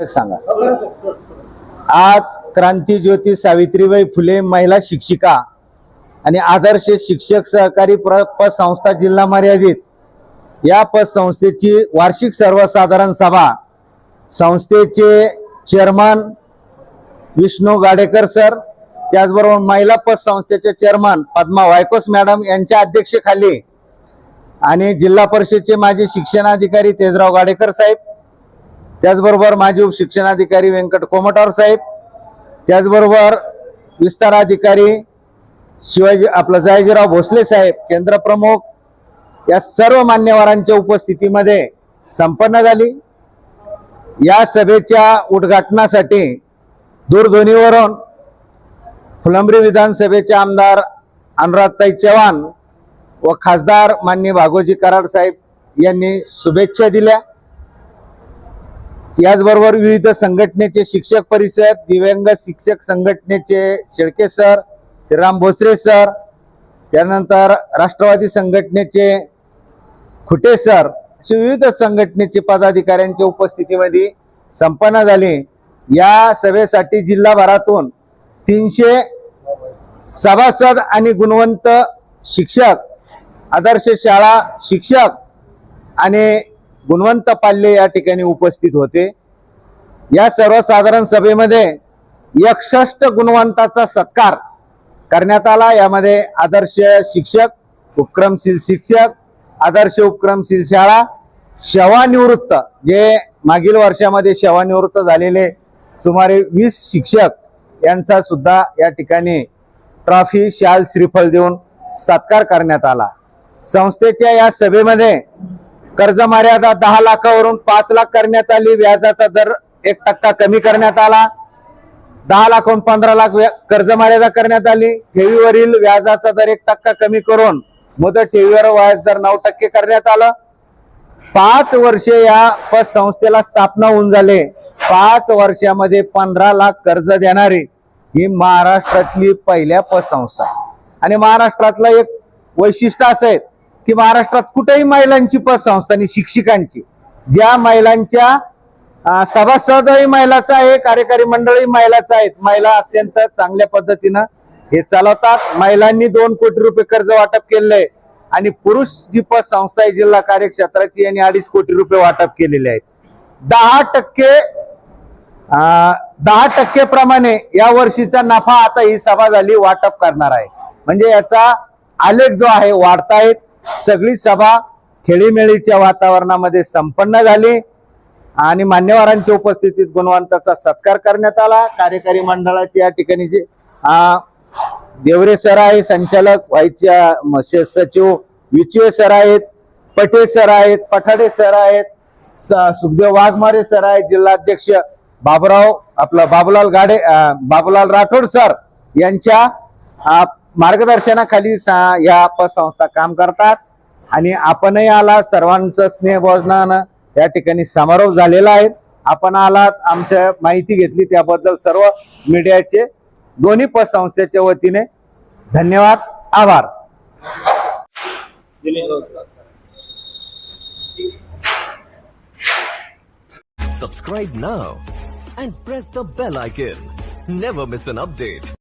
सांगा. आज क्रांतीज्योती सावित्रीबाई फुले महिला शिक्षिका आणि आदर्श शिक्षक सहकारी पतसंस्था जिल्हा मर्यादित. या पतसंस्थेची वार्षिक सर्वसाधारण सभा संस्थेचे चेअरमन विष्णू गाडेकर सर त्याचबरोबर महिला पतसंस्थेचे चेअरमन पद्मा वायकोस मॅडम यांच्या अध्यक्षेखाली आणि जिल्हा परिषदचे माजी शिक्षणाधिकारी तेजराव गाडेकर साहेब त्याचबरोबर माजी उपशिक्षणाधिकारी व्यंकट कोमटावर साहेब त्याचबरोबर विस्तार अधिकारी शिवाजी आपलं जयाजीराव भोसले साहेब केंद्र प्रमुख या सर्व मान्यवरांच्या उपस्थितीमध्ये संपन्न झाली. या सभेच्या उद्घाटनासाठी दूरध्वनीवरून फुलंब्री विधानसभेचे आमदार अनुराधताई चव्हाण व खासदार मान्य भागोजी कराड साहेब यांनी शुभेच्छा दिल्या. याचबरोबर विविध संघटनेचे शिक्षक परिषद दिव्यांग शिक्षक संघटनेचे शेळके सर श्रीराम भोसरे सर त्यानंतर राष्ट्रवादी संघटनेचे खुटे सर असे विविध संघटनेचे पदाधिकाऱ्यांच्या उपस्थितीमध्ये संपन्न झाली. या सभेसाठी जिल्हाभरातून तीनशे सभासद आणि गुणवंत शिक्षक आदर्श शाळा शिक्षक आणि गुणवंत पाल्ले या ठिकाणी उपस्थित होते. या सर्वसाधारण सभेमध्ये एकसष्ट गुणवंताचा सत्कार करण्यात आला. यामध्ये आदर्श शिक्षक उपक्रमशील शिक्षक आदर्श उपक्रमशील शाळा सेवानिवृत्त जे मागील वर्षामध्ये सेवानिवृत्त झालेले सुमारे वीस शिक्षक यांचा सुद्धा या ठिकाणी ट्रॉफी शाल श्रीफळ देऊन सत्कार करण्यात आला. संस्थेच्या या सभेमध्ये कर्ज मर्यादा दहा लाखावरून पाच लाख करण्यात आली. व्याजाचा दर एक टक्का कमी करण्यात आला. दहा लाखहून पंधरा लाख व्या- कर्ज मर्यादा करण्यात आली. ठेवीवरील व्याजाचा दर एक टक्का कमी करून मुदत ठेवीवर व्याज दर नऊ टक्के करण्यात आलं. पाच वर्षे या पतसंस्थेला स्थापना होऊन झाले. पाच वर्षामध्ये पंधरा लाख कर्ज देणारी ही महाराष्ट्रातली पहिल्या पतसंस्था आणि महाराष्ट्रातलं एक वैशिष्ट्य असेल की महाराष्ट्रात कुठेही महिलांची पतसंस्था आणि शिक्षिकांची. ज्या महिलांच्या सभासदही महिलाचा आहे कार्यकारी मंडळही महिलाचा आहेत. महिला अत्यंत चांगल्या पद्धतीनं हे चालवतात. महिलांनी दोन कोटी रुपये कर्ज वाटप केलेलं आहे आणि पुरुष जी पतसंस्था आहे जिल्हा कार्यक्षेत्राची यांनी अडीच कोटी रुपये वाटप केलेले आहेत. दहा टक्के दहा टक्के प्रमाणे या वर्षीचा नफा आता ही सभा झाली वाटप करणार आहे. म्हणजे याचा आलेख जो आहे वाढतायत. सगळी सभा खेळीमेळीच्या वातावरणामध्ये संपन्न झाली. आणि मान्यवरांच्या उपस्थितीत गुणवंताचा सत्कार करण्यात आला. कार्यकारी मंडळाची या ठिकाणी जे देवरे सर आहे संचालक व्हाईसच्या सचिव विचवे सर आहेत पटे सर आहेत पठाडे सर आहेत स- सुखदेव वाघमारे सर आहेत जिल्हाध्यक्ष बाबराव आपला बाबूलाल गाडे बाबूलाल राठोड सर यांच्या मार्गदर्शनाखाली सा- या पतसंस्था काम करतात आणि आपणही आला सर्वांचं स्नेहभोजनानं या ठिकाणी समारोप झालेला आहे आपण आलात आमच्या माहिती घेतली त्याबद्दल सर्व मीडियाचे दोन्ही पतसंस्थेच्या वतीने धन्यवाद आभार Subscribe now and press the bell icon. Never miss an update.